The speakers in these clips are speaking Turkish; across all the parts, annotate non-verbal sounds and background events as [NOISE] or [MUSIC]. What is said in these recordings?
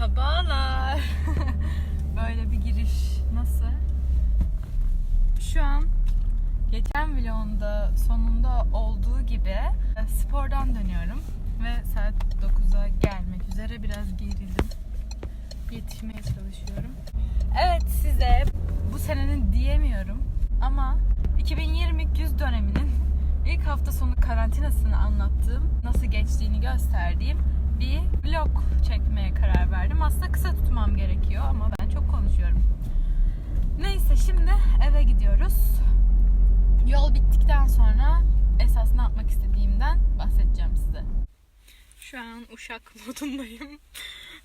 Merhabalar. [LAUGHS] Böyle bir giriş nasıl? Şu an geçen vlogunda sonunda olduğu gibi e, spordan dönüyorum ve saat 9'a gelmek üzere biraz gerildim. Yetişmeye çalışıyorum. Evet size bu senenin diyemiyorum ama 2020 güz döneminin ilk hafta sonu karantinasını anlattığım, nasıl geçtiğini gösterdiğim bir vlog çekmeye karar verdim. Aslında kısa tutmam gerekiyor ama ben çok konuşuyorum. Neyse şimdi eve gidiyoruz. Yol bittikten sonra esas ne yapmak istediğimden bahsedeceğim size. Şu an uşak [LAUGHS] modundayım.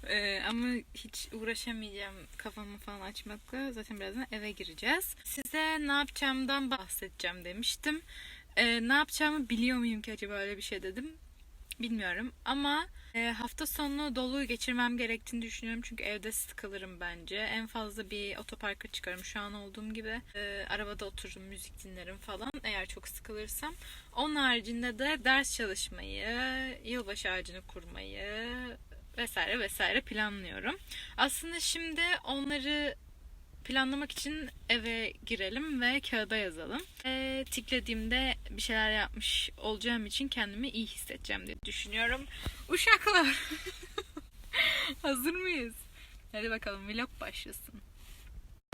Ee, ama hiç uğraşamayacağım kafamı falan açmakla. Zaten birazdan eve gireceğiz. Size ne yapacağımdan bahsedeceğim demiştim. Ee, ne yapacağımı biliyor muyum ki acaba öyle bir şey dedim. Bilmiyorum ama e, hafta sonunu dolu geçirmem gerektiğini düşünüyorum. Çünkü evde sıkılırım bence. En fazla bir otoparka çıkarım şu an olduğum gibi. E, arabada otururum, müzik dinlerim falan eğer çok sıkılırsam. Onun haricinde de ders çalışmayı, yılbaşı ağacını kurmayı vesaire vesaire planlıyorum. Aslında şimdi onları planlamak için eve girelim ve kağıda yazalım. E, tiklediğimde bir şeyler yapmış olacağım için kendimi iyi hissedeceğim diye düşünüyorum. Uşaklar. [LAUGHS] Hazır mıyız? Hadi bakalım vlog başlasın.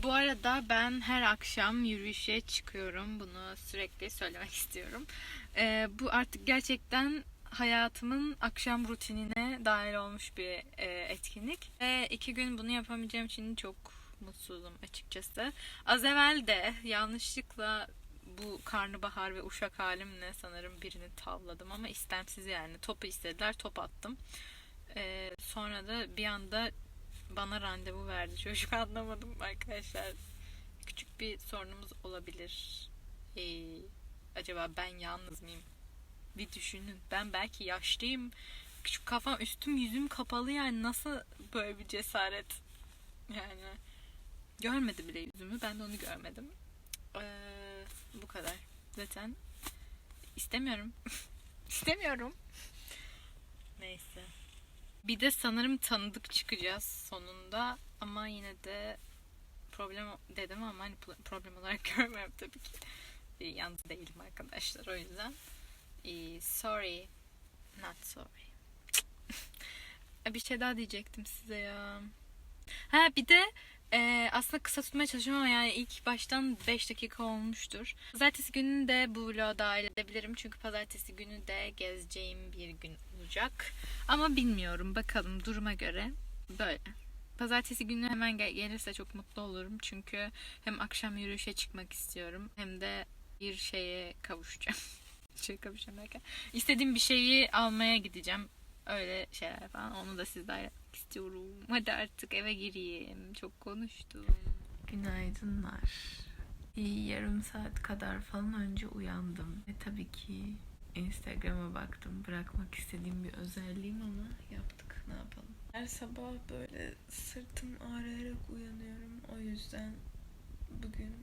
Bu arada ben her akşam yürüyüşe çıkıyorum. Bunu sürekli söylemek [LAUGHS] istiyorum. E, bu artık gerçekten hayatımın akşam rutinine dahil olmuş bir e, etkinlik. Ve iki gün bunu yapamayacağım için çok mutsuzum açıkçası. Az evvel de yanlışlıkla bu karnabahar ve uşak halimle sanırım birini tavladım ama istemsiz yani. Topu istediler, top attım. Ee, sonra da bir anda bana randevu verdi. Çocuk [LAUGHS] anlamadım arkadaşlar. Küçük bir sorunumuz olabilir. Ee, acaba ben yalnız mıyım? Bir düşünün. Ben belki yaşlıyım. Küçük kafam, üstüm yüzüm kapalı yani nasıl böyle bir cesaret? Yani görmedi bile yüzümü. Ben de onu görmedim. Ee, bu kadar. Zaten istemiyorum. [LAUGHS] istemiyorum. Neyse. Bir de sanırım tanıdık çıkacağız sonunda. Ama yine de problem dedim ama hani problem olarak [LAUGHS] görmüyorum tabii ki. Ee, Yalnız değilim arkadaşlar o yüzden. Ee, sorry. Not sorry. [LAUGHS] bir şey daha diyecektim size ya. Ha bir de e, aslında kısa tutmaya çalışıyorum ama yani ilk baştan 5 dakika olmuştur. Pazartesi gününü de bu vloga dahil edebilirim. Çünkü pazartesi günü de gezeceğim bir gün olacak. Ama bilmiyorum. Bakalım duruma göre. Böyle. Pazartesi günü hemen gel- gelirse çok mutlu olurum. Çünkü hem akşam yürüyüşe çıkmak istiyorum. Hem de bir şeye kavuşacağım. [LAUGHS] şey kavuşacağım derken. İstediğim bir şeyi almaya gideceğim. Öyle şeyler falan. Onu da sizlerle yapmak istiyorum. Hadi artık eve gireyim. Çok konuştum. Günaydınlar. İyi yarım saat kadar falan önce uyandım. Ve tabii ki Instagram'a baktım. Bırakmak istediğim bir özelliğim ama yaptık. Ne yapalım? Her sabah böyle sırtım ağrıyarak uyanıyorum. O yüzden bugün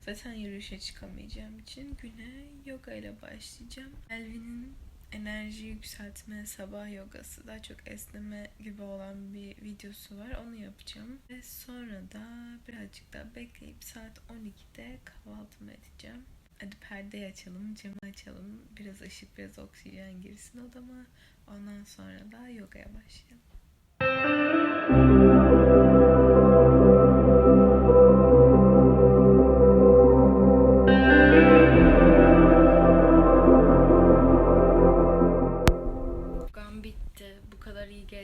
zaten yürüyüşe çıkamayacağım için güne yoga ile başlayacağım. Elvin'in enerji yükseltme sabah yogası daha çok esneme gibi olan bir videosu var. Onu yapacağım. Ve sonra da birazcık daha bekleyip saat 12'de kahvaltımı edeceğim. Hadi perdeyi açalım, camı açalım. Biraz ışık, biraz oksijen girsin odama. Ondan sonra da yogaya başlayalım.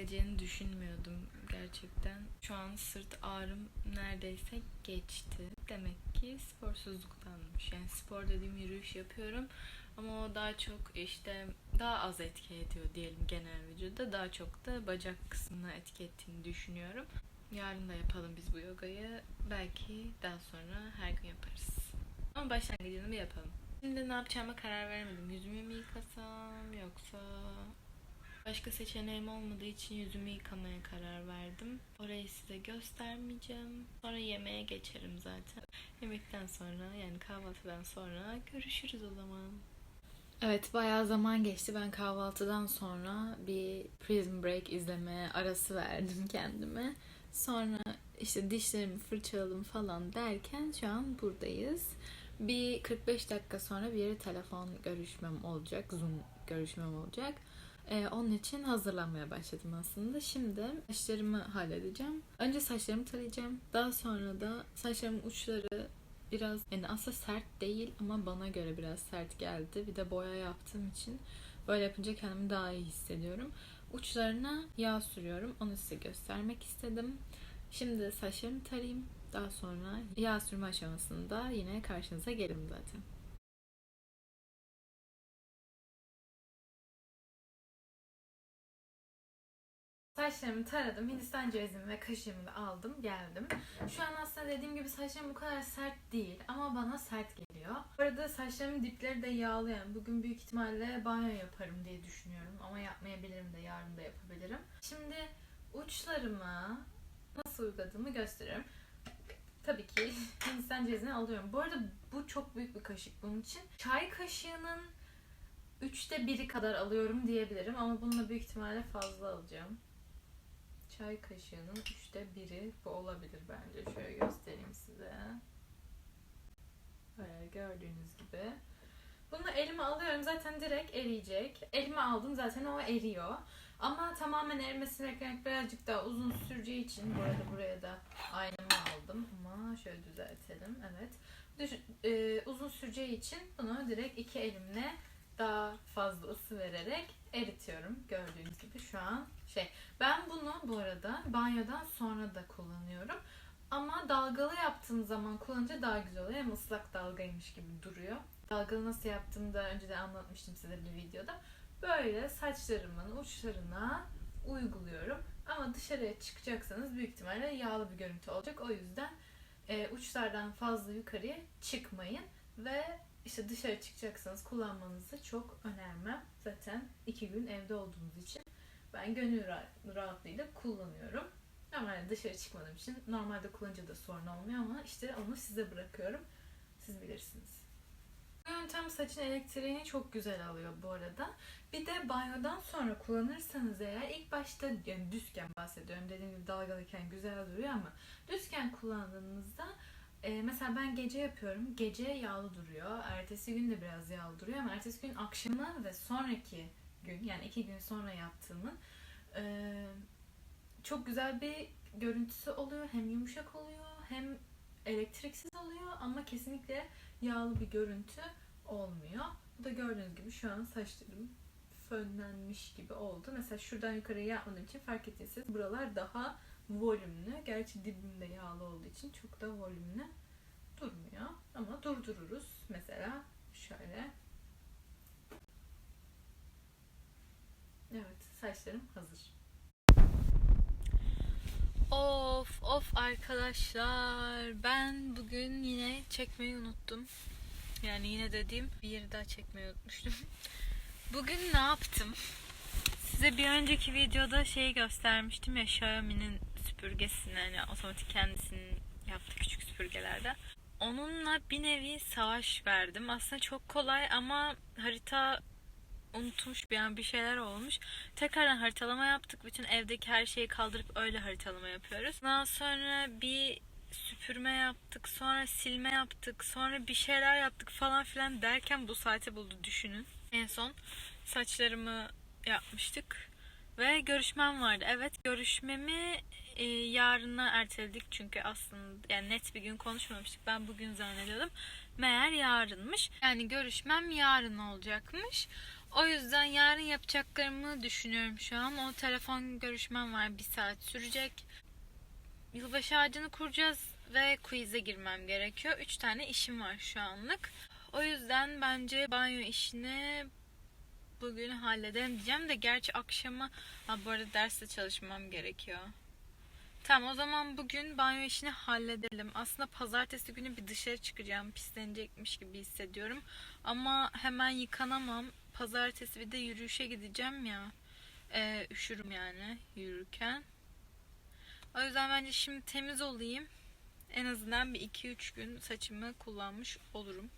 Geleceğini düşünmüyordum gerçekten. Şu an sırt ağrım neredeyse geçti. Demek ki sporsuzluktanmış. Yani spor dediğim yürüyüş yapıyorum. Ama o daha çok işte daha az etki ediyor diyelim genel vücuda. Daha çok da bacak kısmına etki ettiğini düşünüyorum. Yarın da yapalım biz bu yogayı. Belki daha sonra her gün yaparız. Ama başlangıcını bir yapalım. Şimdi ne yapacağıma karar veremedim. Yüzümü mü yıkasam yoksa Başka seçeneğim olmadığı için yüzümü yıkamaya karar verdim. Orayı size göstermeyeceğim. Sonra yemeğe geçerim zaten. Yemekten sonra yani kahvaltıdan sonra görüşürüz o zaman. Evet bayağı zaman geçti. Ben kahvaltıdan sonra bir Prison Break izlemeye arası verdim kendime. Sonra işte dişlerimi fırçaladım falan derken şu an buradayız. Bir 45 dakika sonra bir yere telefon görüşmem olacak. Zoom görüşmem olacak. Ee, onun için hazırlanmaya başladım aslında. Şimdi saçlarımı halledeceğim. Önce saçlarımı tarayacağım. Daha sonra da saçlarımın uçları biraz yani aslında sert değil ama bana göre biraz sert geldi. Bir de boya yaptığım için böyle yapınca kendimi daha iyi hissediyorum. Uçlarına yağ sürüyorum. Onu size göstermek istedim. Şimdi saçlarımı tarayayım. Daha sonra yağ sürme aşamasında yine karşınıza gelirim zaten. Saçlarımı taradım. Hindistan cevizimi ve kaşığımı da aldım. Geldim. Şu an aslında dediğim gibi saçlarım bu kadar sert değil. Ama bana sert geliyor. Bu arada saçlarımın dipleri de yağlı yani. Bugün büyük ihtimalle banyo yaparım diye düşünüyorum. Ama yapmayabilirim de yarın da yapabilirim. Şimdi uçlarımı nasıl uyguladığımı gösteriyorum. Tabii ki [LAUGHS] Hindistan cevizini alıyorum. Bu arada bu çok büyük bir kaşık bunun için. Çay kaşığının üçte biri kadar alıyorum diyebilirim. Ama bununla büyük ihtimalle fazla alacağım. Çay kaşığının üçte biri bu olabilir bence. Şöyle göstereyim size. Böyle gördüğünüz gibi. Bunu elime alıyorum zaten direkt eriyecek. Elime aldım zaten o eriyor. Ama tamamen erimesini beklemek birazcık daha uzun süreceği için bu arada buraya da aynamı aldım ama şöyle düzeltelim. Evet. Düş- e, uzun süreceği için bunu direkt iki elimle daha fazla ısı vererek eritiyorum. Gördüğünüz gibi şu şey. Ben bunu bu arada banyodan sonra da kullanıyorum. Ama dalgalı yaptığım zaman kullanınca daha güzel oluyor. Hem ıslak dalgaymış gibi duruyor. Dalgalı nasıl yaptığımı da önceden anlatmıştım size bir videoda. Böyle saçlarımın uçlarına uyguluyorum. Ama dışarıya çıkacaksanız büyük ihtimalle yağlı bir görüntü olacak. O yüzden e, uçlardan fazla yukarıya çıkmayın. Ve işte dışarı çıkacaksanız kullanmanızı çok önermem. Zaten iki gün evde olduğunuz için ben gönül rahat- rahatlığıyla kullanıyorum. Normalde dışarı çıkmadığım için normalde kullanınca da sorun olmuyor ama işte onu size bırakıyorum. Siz bilirsiniz. Bu yöntem saçın elektriğini çok güzel alıyor bu arada. Bir de banyodan sonra kullanırsanız eğer ilk başta yani düzken bahsediyorum. Dediğim gibi dalgalıyken güzel duruyor ama düzken kullandığınızda e, mesela ben gece yapıyorum. Gece yağlı duruyor. Ertesi gün de biraz yağlı duruyor ama ertesi gün akşamı ve sonraki gün yani iki gün sonra yaptığımın e, çok güzel bir görüntüsü oluyor. Hem yumuşak oluyor hem elektriksiz oluyor ama kesinlikle yağlı bir görüntü olmuyor. Bu da gördüğünüz gibi şu an saçlarım fönlenmiş gibi oldu. Mesela şuradan yukarıya yapmadığım için fark ettiyseniz buralar daha volümlü. Gerçi dibimde yağlı olduğu için çok da volümlü durmuyor. Ama durdururuz. Mesela şöyle. Evet saçlarım hazır. Of of arkadaşlar ben bugün yine çekmeyi unuttum. Yani yine dediğim bir yeri daha çekmeyi unutmuştum. [LAUGHS] Bugün ne yaptım? Size bir önceki videoda şeyi göstermiştim ya Xiaomi'nin süpürgesini hani otomatik kendisinin yaptığı küçük süpürgelerde. Onunla bir nevi savaş verdim. Aslında çok kolay ama harita unutmuş bir an bir şeyler olmuş. Tekrardan haritalama yaptık. Bütün evdeki her şeyi kaldırıp öyle haritalama yapıyoruz. Daha sonra bir süpürme yaptık. Sonra silme yaptık. Sonra bir şeyler yaptık falan filan derken bu saati buldu düşünün. En son saçlarımı yapmıştık. Ve görüşmem vardı. Evet görüşmemi e, yarına erteledik çünkü aslında yani net bir gün konuşmamıştık. Ben bugün zannediyordum. Meğer yarınmış. Yani görüşmem yarın olacakmış. O yüzden yarın yapacaklarımı düşünüyorum şu an. O telefon görüşmem var. Bir saat sürecek. Yılbaşı ağacını kuracağız ve quiz'e girmem gerekiyor. Üç tane işim var şu anlık. O yüzden bence banyo işini bugün halledelim diyeceğim de gerçi akşama ha, bu arada derste çalışmam gerekiyor. Tamam o zaman bugün banyo işini halledelim. Aslında pazartesi günü bir dışarı çıkacağım. Pislenecekmiş gibi hissediyorum. Ama hemen yıkanamam. Pazartesi bir de yürüyüşe gideceğim ya. Ee, üşürüm yani yürürken. O yüzden bence şimdi temiz olayım. En azından bir 2-3 gün saçımı kullanmış olurum.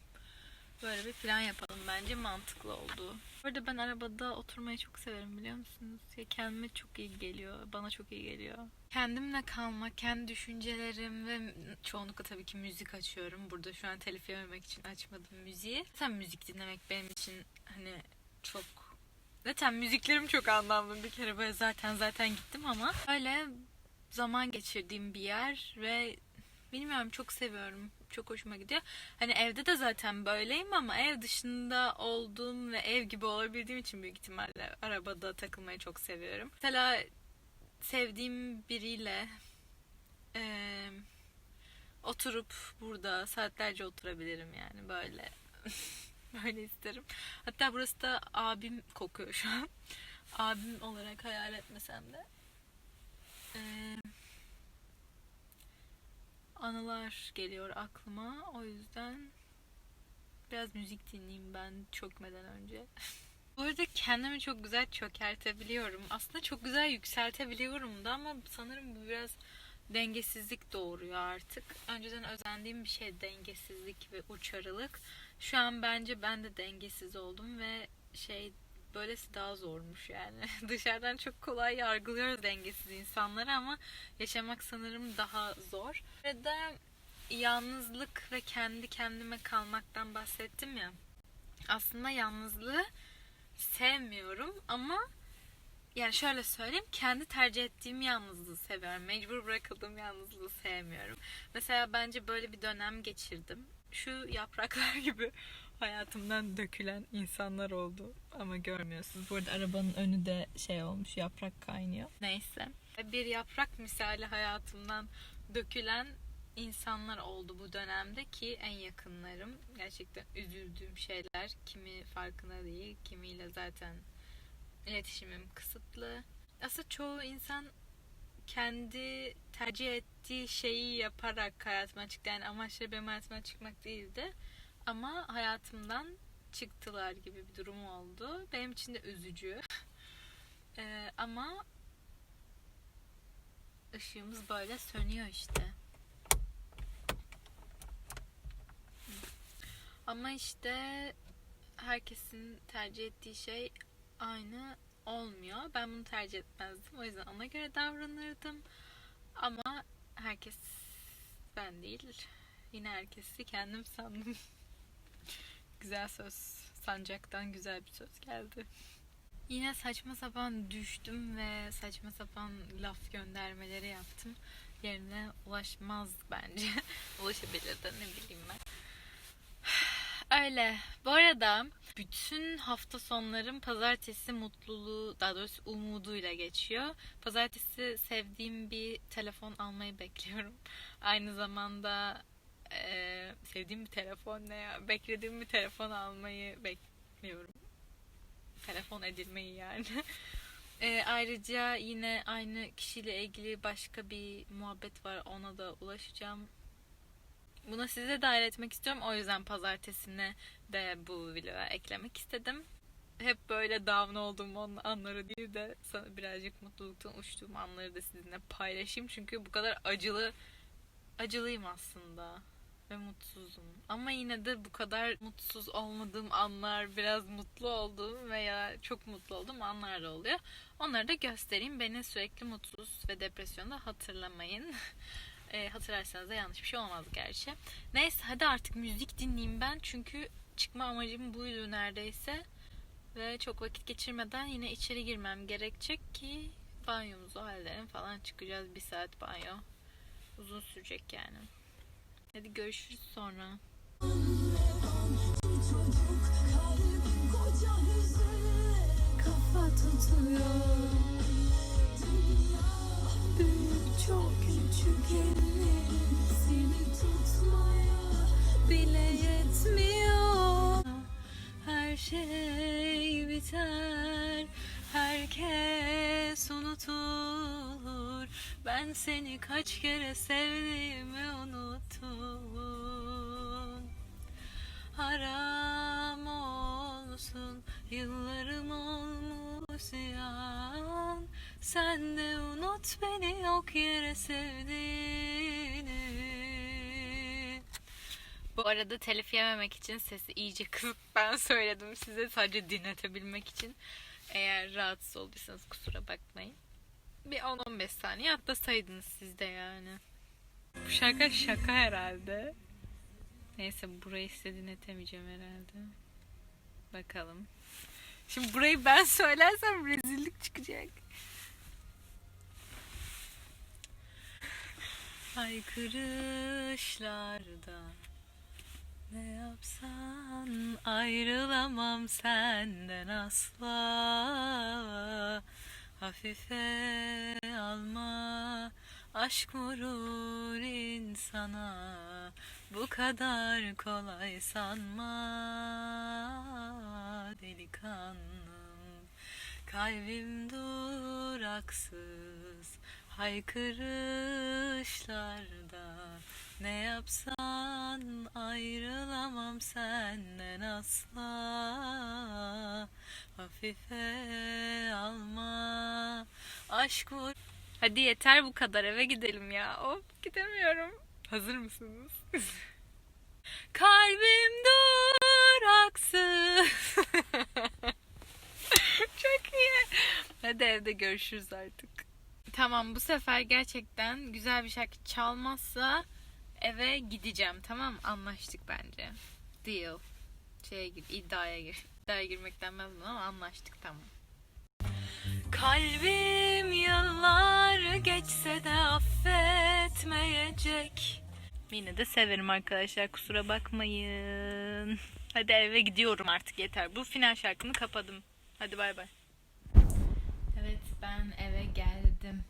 Böyle bir plan yapalım bence mantıklı oldu. Bu arada ben arabada oturmayı çok severim biliyor musunuz? Ya kendime çok iyi geliyor. Bana çok iyi geliyor. Kendimle kalmak, kendi düşüncelerim ve çoğunlukla tabii ki müzik açıyorum. Burada şu an telif yememek için açmadım müziği. Zaten müzik dinlemek benim için hani çok Zaten müziklerim çok anlamlı bir kere böyle zaten zaten gittim ama öyle zaman geçirdiğim bir yer ve bilmiyorum çok seviyorum. Çok hoşuma gidiyor. Hani evde de zaten böyleyim ama ev dışında olduğum ve ev gibi olabildiğim için büyük ihtimalle arabada takılmayı çok seviyorum. Mesela sevdiğim biriyle eee, oturup burada saatlerce oturabilirim yani böyle. [LAUGHS] böyle isterim. Hatta burası da abim kokuyor şu an. Abim olarak hayal etmesem de. Ee, anılar geliyor aklıma. O yüzden biraz müzik dinleyeyim ben çökmeden önce. [LAUGHS] Bu arada kendimi çok güzel çökertebiliyorum. Aslında çok güzel yükseltebiliyorum da ama sanırım bu biraz dengesizlik doğuruyor artık. Önceden özendiğim bir şey dengesizlik ve uçarılık. Şu an bence ben de dengesiz oldum ve şey böylesi daha zormuş yani. [LAUGHS] Dışarıdan çok kolay yargılıyoruz dengesiz insanları ama yaşamak sanırım daha zor. De yalnızlık ve kendi kendime kalmaktan bahsettim ya. Aslında yalnızlığı sevmiyorum ama yani şöyle söyleyeyim kendi tercih ettiğim yalnızlığı seviyorum. Mecbur bırakıldığım yalnızlığı sevmiyorum. Mesela bence böyle bir dönem geçirdim. Şu yapraklar [LAUGHS] gibi hayatımdan dökülen insanlar oldu ama görmüyorsunuz. Bu arada arabanın önü de şey olmuş yaprak kaynıyor. Neyse. Bir yaprak misali hayatımdan dökülen insanlar oldu bu dönemde ki en yakınlarım. Gerçekten üzüldüğüm şeyler. Kimi farkında değil, kimiyle zaten iletişimim kısıtlı. Aslında çoğu insan kendi tercih ettiği şeyi yaparak hayatıma çıktı. Yani amaçları benim hayatıma çıkmak değildi. Ama hayatımdan çıktılar gibi bir durum oldu. Benim için de üzücü. Ee, ama ışığımız böyle sönüyor işte. Ama işte herkesin tercih ettiği şey aynı olmuyor. Ben bunu tercih etmezdim. O yüzden ona göre davranırdım. Ama herkes ben değil. Yine herkesi kendim sandım. [LAUGHS] güzel söz. Sancaktan güzel bir söz geldi. Yine saçma sapan düştüm ve saçma sapan laf göndermeleri yaptım. Yerine ulaşmaz bence. [LAUGHS] Ulaşabilir de ne bileyim ben. [SIGHS] Öyle. Bu arada bütün hafta sonlarım pazartesi mutluluğu, daha doğrusu umuduyla geçiyor. Pazartesi sevdiğim bir telefon almayı bekliyorum. Aynı zamanda eee, sevdiğim bir telefon ne ya? Beklediğim bir telefon almayı bekliyorum. Telefon edilmeyi yani. Eee, [LAUGHS] ayrıca yine aynı kişiyle ilgili başka bir muhabbet var. Ona da ulaşacağım. Buna sizi de dahil etmek istiyorum. O yüzden pazartesine de bu vloga eklemek istedim. Hep böyle down olduğum anları değil de sana birazcık mutluluktan uçtuğum anları da sizinle paylaşayım. Çünkü bu kadar acılı, acılıyım aslında ve mutsuzum. Ama yine de bu kadar mutsuz olmadığım anlar, biraz mutlu olduğum veya çok mutlu olduğum anlar da oluyor. Onları da göstereyim. Beni sürekli mutsuz ve depresyonda hatırlamayın. [LAUGHS] E, hatırlarsanız da yanlış bir şey olmaz gerçi. Neyse hadi artık müzik dinleyeyim ben. Çünkü çıkma amacım buydu neredeyse. Ve çok vakit geçirmeden yine içeri girmem gerekecek ki banyomuzu halledelim falan çıkacağız. Bir saat banyo. Uzun sürecek yani. Hadi görüşürüz sonra. kafa tutuyor Büyük çok Ben seni kaç kere sevdiğimi unuttum. Haram olsun, yıllarım olmuş ziyan. Sen de unut beni yok yere sevdiğini. Bu arada telif yememek için sesi iyice kısıp ben söyledim size sadece dinletebilmek için. Eğer rahatsız olduysanız kusura bakmayın. Bir 10-15 saniye atlasaydınız siz de yani. Bu şaka şaka herhalde. Neyse burayı size dinletemeyeceğim herhalde. Bakalım. Şimdi burayı ben söylersem rezillik çıkacak. Haykırışlarda ne yapsan ayrılamam senden asla Hafife alma aşk vurur insana. Bu kadar kolay sanma delikanlım. Kalbim duraksız haykırışlarda. Ne yapsan ayrılamam senden asla. Hafife alma aşk vur Hadi yeter bu kadar eve gidelim ya. Of gidemiyorum. Hazır mısınız? [LAUGHS] Kalbim duraksız. [LAUGHS] Çok iyi. Hadi evde görüşürüz artık. Tamam bu sefer gerçekten güzel bir şarkı çalmazsa eve gideceğim tamam? Anlaştık bence. Deal. Şeye gir, iddiaya gir. İddiaya girmek denmez buna ama anlaştık tamam. Kalbim yıllar geçse de affetmeyecek. Yine de severim arkadaşlar kusura bakmayın. Hadi eve gidiyorum artık yeter. Bu final şarkımı kapadım. Hadi bay bay. Evet ben eve geldim.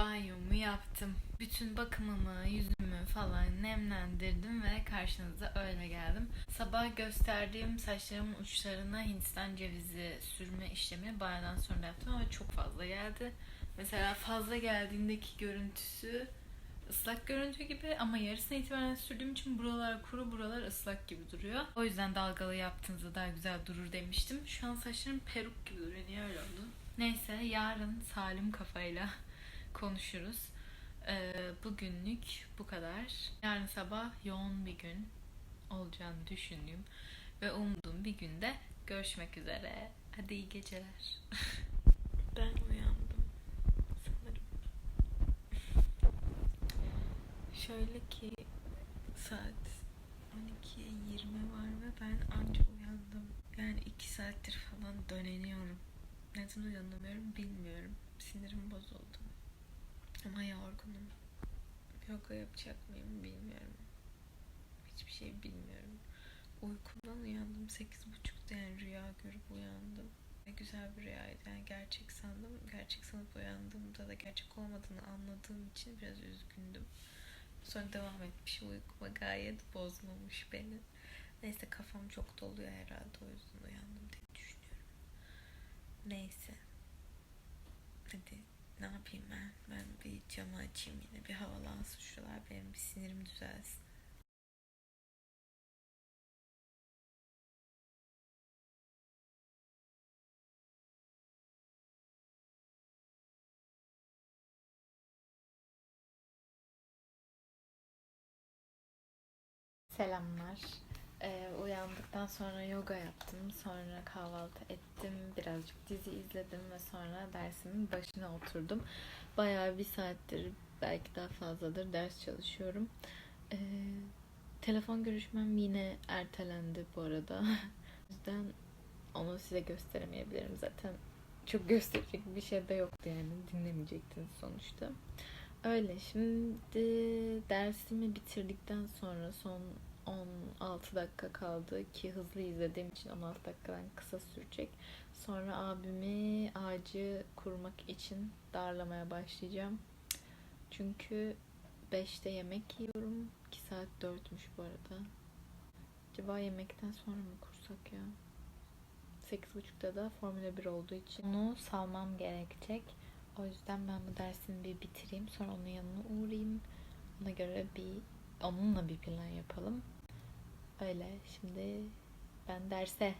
Banyomu yaptım. Bütün bakımımı, yüzümü falan nemlendirdim ve karşınıza öyle geldim. Sabah gösterdiğim saçlarımın uçlarına Hindistan cevizi sürme işlemini banyodan sonra yaptım ama çok fazla geldi. Mesela fazla geldiğindeki görüntüsü ıslak görüntü gibi ama yarısına itibaren sürdüğüm için buralar kuru buralar ıslak gibi duruyor. O yüzden dalgalı yaptığınızda daha güzel durur demiştim. Şu an saçlarım peruk gibi duruyor. Niye öyle oldu? Neyse yarın salim kafayla konuşuruz. Ee, bugünlük bu kadar. Yarın sabah yoğun bir gün olacağını düşündüğüm ve umduğum bir günde görüşmek üzere. Hadi iyi geceler. [LAUGHS] ben uyandım sanırım. [LAUGHS] Şöyle ki saat 12'ye 20 var ve ben anca uyandım. Yani 2 saattir falan döneniyorum. Neden uyanamıyorum bilmiyorum. Sinirim bozuldu. Ama yorgunum. Yoga yapacak mıyım bilmiyorum. Hiçbir şey bilmiyorum. Uykumdan uyandım. 8.30'da yani rüya görüp uyandım. Ne güzel bir rüyaydı. Yani gerçek sandım. Gerçek sanıp uyandığımda da gerçek olmadığını anladığım için biraz üzgündüm. Sonra devam etmiş uykuma gayet bozmamış beni. Neyse kafam çok doluyor herhalde o yüzden uyandım diye düşünüyorum. Neyse. Hadi ne yapayım ben? Ben bir camı açayım yine bir havalansın şuralar benim bir sinirim düzelsin. Selamlar. Ee, uyandıktan sonra yoga yaptım. Sonra kahvaltı ettim. Birazcık dizi izledim ve sonra dersimin başına oturdum. Bayağı bir saattir belki daha fazladır ders çalışıyorum. Ee, telefon görüşmem yine ertelendi bu arada. [LAUGHS] o yüzden onu size gösteremeyebilirim zaten. Çok gösterecek bir şey de yoktu yani. Dinlemeyecektiniz sonuçta. Öyle şimdi dersimi bitirdikten sonra son 16 dakika kaldı ki hızlı izlediğim için 16 dakikadan kısa sürecek. Sonra abimi ağacı kurmak için darlamaya başlayacağım. Çünkü 5'te yemek yiyorum. 2 saat 4'müş bu arada. Acaba yemekten sonra mı kursak ya? 8.30'da da Formula 1 olduğu için onu salmam gerekecek. O yüzden ben bu dersini bir bitireyim. Sonra onun yanına uğrayayım. Ona göre bir onunla bir plan yapalım. Öyle şimdi ben derse.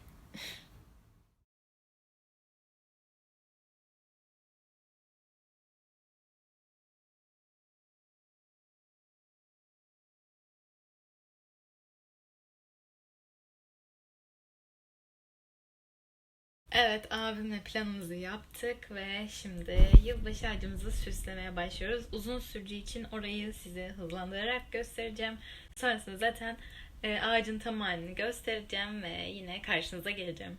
Evet abimle planımızı yaptık ve şimdi yılbaşı ağacımızı süslemeye başlıyoruz. Uzun süreceği için orayı size hızlandırarak göstereceğim. Sonrasında zaten ağacın tam halini göstereceğim ve yine karşınıza geleceğim.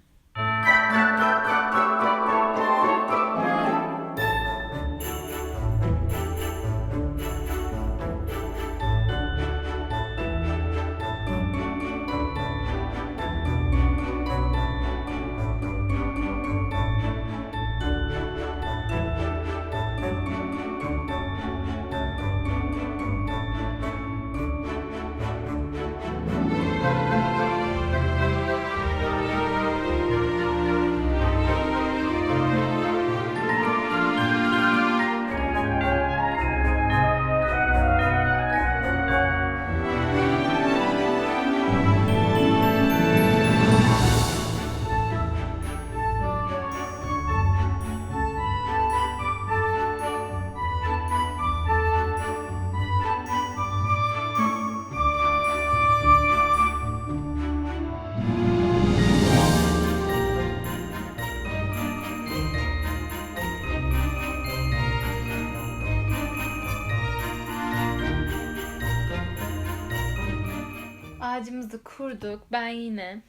Kurduk. Ben yine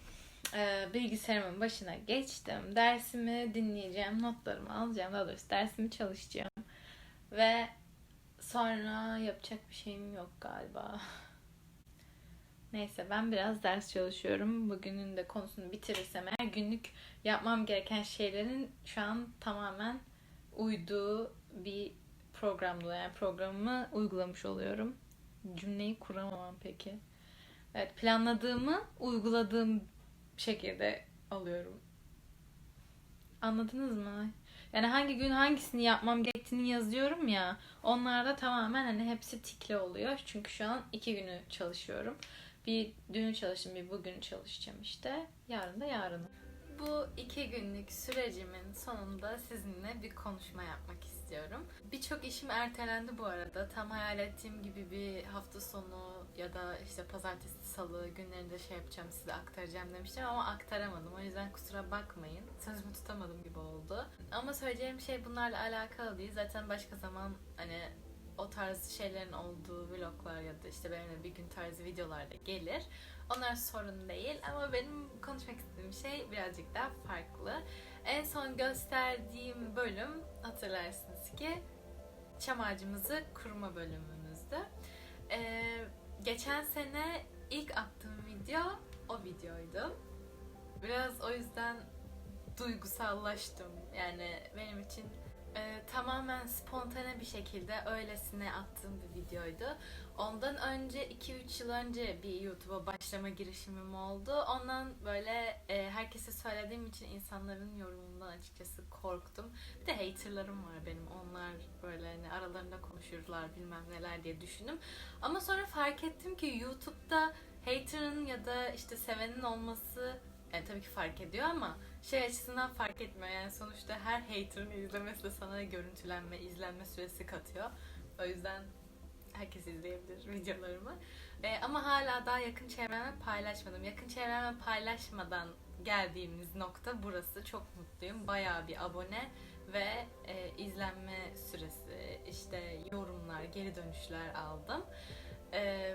e, bilgisayarımın başına geçtim. Dersimi dinleyeceğim, notlarımı alacağım. Daha doğrusu dersimi çalışacağım. Ve sonra yapacak bir şeyim yok galiba. [LAUGHS] Neyse ben biraz ders çalışıyorum. Bugünün de konusunu bitirirsem eğer günlük yapmam gereken şeylerin şu an tamamen uyduğu bir programda yani programımı uygulamış oluyorum. Cümleyi kuramam peki. Evet planladığımı uyguladığım şekilde alıyorum. Anladınız mı? Yani hangi gün hangisini yapmam gerektiğini yazıyorum ya. Onlarda tamamen hani hepsi tikli oluyor. Çünkü şu an iki günü çalışıyorum. Bir dün çalıştım, bir bugün çalışacağım işte. Yarın da yarın. Bu iki günlük sürecimin sonunda sizinle bir konuşma yapmak istiyorum. Birçok işim ertelendi bu arada. Tam hayal ettiğim gibi bir hafta sonu ya da işte pazartesi, salı günlerinde şey yapacağım size aktaracağım demiştim ama aktaramadım. O yüzden kusura bakmayın. Sözümü tutamadım gibi oldu. Ama söyleyeceğim şey bunlarla alakalı değil. Zaten başka zaman hani o tarz şeylerin olduğu vloglar ya da işte benimle bir gün tarzı videolar da gelir. Onlar sorun değil ama benim konuşmak istediğim şey birazcık daha farklı. En son gösterdiğim bölüm hatırlarsınız ki çam ağacımızı kurma bölümümüzdü. Ee, geçen sene ilk attığım video o videoydu. Biraz o yüzden duygusallaştım. Yani benim için e, tamamen spontane bir şekilde öylesine attığım bir videoydu. Ondan önce 2-3 yıl önce bir YouTube'a başlama girişimim oldu. Ondan böyle e, herkese söylediğim için insanların yorumundan açıkçası korktum. Bir de haterlarım var benim. Onlar böyle hani aralarında konuşurlar bilmem neler diye düşündüm. Ama sonra fark ettim ki YouTube'da hater'ın ya da işte sevenin olması yani tabii ki fark ediyor ama şey açısından fark etmiyor. Yani sonuçta her hater'ın izlemesi de sana görüntülenme, izlenme süresi katıyor. O yüzden herkes izleyebilir videolarımı. Ee, ama hala daha yakın çevreme paylaşmadım. Yakın çevreme paylaşmadan geldiğimiz nokta burası. Çok mutluyum. Bayağı bir abone ve e, izlenme süresi, işte yorumlar, geri dönüşler aldım. Ee,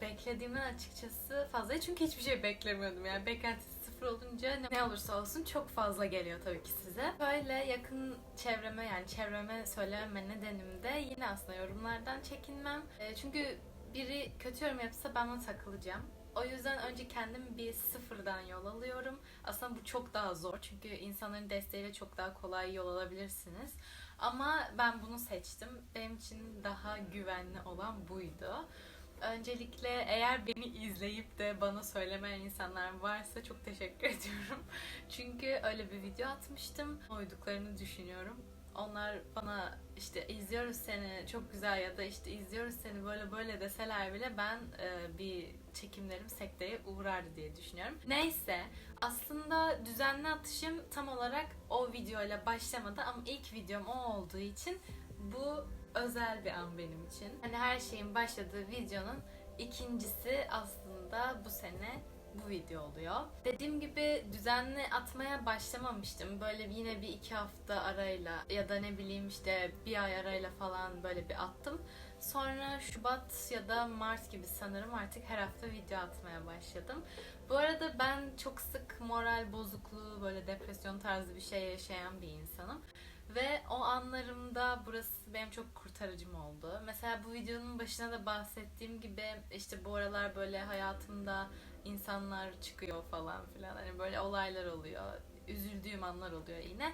beklediğimden açıkçası fazla çünkü hiçbir şey beklemiyordum yani beklentisi sıfır olunca ne- olursa olsun çok fazla geliyor tabii ki size. Böyle yakın çevreme yani çevreme söylememe nedenim de yine aslında yorumlardan çekinmem. E, çünkü biri kötü yorum yapsa ben ona takılacağım. O yüzden önce kendim bir sıfırdan yol alıyorum. Aslında bu çok daha zor çünkü insanların desteğiyle çok daha kolay yol alabilirsiniz. Ama ben bunu seçtim. Benim için daha güvenli olan buydu. Öncelikle eğer beni izleyip de bana söylemeyen insanlar varsa çok teşekkür [LAUGHS] ediyorum. Çünkü öyle bir video atmıştım. Uyduklarını düşünüyorum. Onlar bana işte izliyoruz seni çok güzel ya da işte izliyoruz seni böyle böyle deseler bile ben e, bir çekimlerim sekteye uğrardı diye düşünüyorum. Neyse aslında düzenli atışım tam olarak o videoyla başlamadı ama ilk videom o olduğu için bu özel bir an benim için. Hani her şeyin başladığı videonun ikincisi aslında bu sene bu video oluyor. Dediğim gibi düzenli atmaya başlamamıştım. Böyle yine bir iki hafta arayla ya da ne bileyim işte bir ay arayla falan böyle bir attım. Sonra Şubat ya da Mart gibi sanırım artık her hafta video atmaya başladım. Bu arada ben çok sık moral bozukluğu, böyle depresyon tarzı bir şey yaşayan bir insanım. Ve o anlarımda burası benim çok kurtarıcım oldu. Mesela bu videonun başına da bahsettiğim gibi işte bu aralar böyle hayatımda insanlar çıkıyor falan filan. Hani böyle olaylar oluyor. Üzüldüğüm anlar oluyor yine.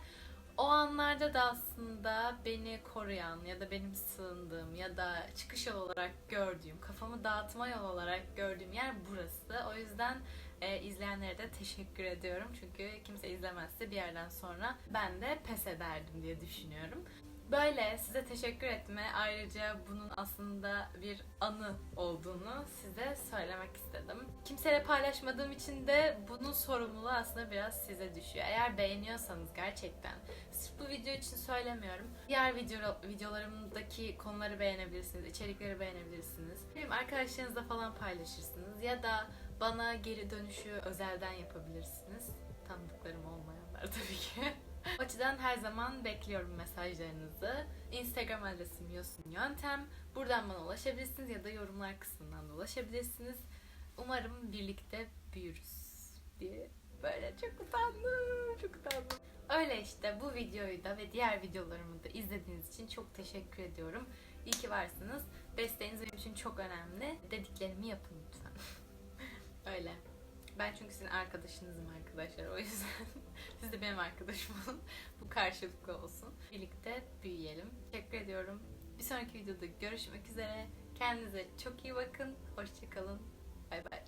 O anlarda da aslında beni koruyan ya da benim sığındığım ya da çıkış yol olarak gördüğüm, kafamı dağıtma yol olarak gördüğüm yer burası. O yüzden e, izleyenlere de teşekkür ediyorum. Çünkü kimse izlemezse bir yerden sonra ben de pes ederdim diye düşünüyorum. Böyle size teşekkür etme ayrıca bunun aslında bir anı olduğunu size söylemek istedim. Kimseyle paylaşmadığım için de bunun sorumluluğu aslında biraz size düşüyor. Eğer beğeniyorsanız gerçekten sırf bu video için söylemiyorum. Diğer video, videolarımdaki konuları beğenebilirsiniz, içerikleri beğenebilirsiniz. Benim arkadaşlarınızla falan paylaşırsınız ya da bana geri dönüşü özelden yapabilirsiniz. Tanıdıklarım olmayanlar [LAUGHS] tabii ki. O açıdan her zaman bekliyorum mesajlarınızı. Instagram adresim Yosun Yöntem. Buradan bana ulaşabilirsiniz ya da yorumlar kısmından da ulaşabilirsiniz. Umarım birlikte büyürüz diye böyle çok utandım, çok utandım. Öyle işte bu videoyu da ve diğer videolarımı da izlediğiniz için çok teşekkür ediyorum. İyi ki varsınız. Desteğiniz benim için çok önemli. Dediklerimi yapın lütfen. [LAUGHS] Öyle. Ben çünkü sizin arkadaşınızım arkadaşlar. O yüzden [LAUGHS] siz de benim arkadaşım olun. Bu karşılıklı olsun. Birlikte büyüyelim. Teşekkür ediyorum. Bir sonraki videoda görüşmek üzere. Kendinize çok iyi bakın. Hoşçakalın. Bay bay.